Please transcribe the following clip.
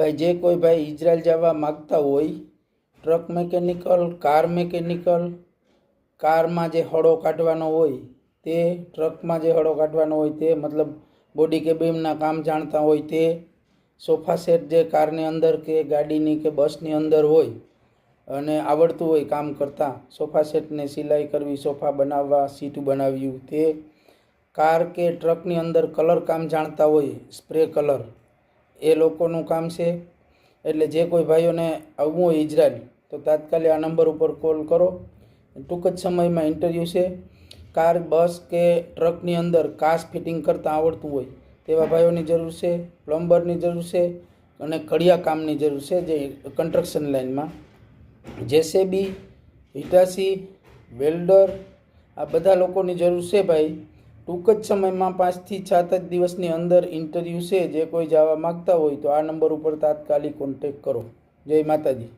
ભાઈ, જે કોઈ ભાઈ ઇઝરાયલ જવા માગતા હોય, ટ્રક મેકેનિકલ, કાર મેકેનિકલ, કારમાં જે હળો કાઢવાનો હોય, તે ટ્રકમાં જે હળો કાઢવાનો હોય, તે મતલબ બોડી કેબિનના કામ જાણતા હોય, તે સોફા સેટ જે કારની અંદર કે ગાડીની કે બસની અંદર હોય અને આવડતું હોય કામ કરતાં, સોફા સેટને સિલાઈ કરવી, સોફા બનાવવા, સીટ બનાવ્યું, તે કાર કે ટ્રકની અંદર કલર કામ જાણતા હોય, સ્પ્રે કલર. એ લોકોનું કામ છે. એટલે જે કોઈ ભાઈઓને આવવું હોય ઇઝરાયલ તો તાત્કાલિક આ નંબર ઉપર કોલ કરો. ટૂંક જ સમયમાં ઇન્ટરવ્યૂ છે. કાર, બસ કે ટ્રકની અંદર કાસ ફિટિંગ કરતાં આવડતું હોય, તેવા ભાઈઓની જરૂર છે, પ્લમ્બરની જરૂર છે અને કડિયા કામની જરૂર છે જે કન્સ્ટ્રક્શન લાઇનમાં. જેસેબી હિટાસી વેલ્ડર, આ બધા લોકોની જરૂર છે ભાઈ. ટૂંક જ સમયમાં પાંચથી સાત જ દિવસની અંદર ઇન્ટરવ્યૂ છે. જે કોઈ જવા માગતા હોય તો આ નંબર ઉપર તાત્કાલિક કોન્ટેક કરો. જય માતાજી.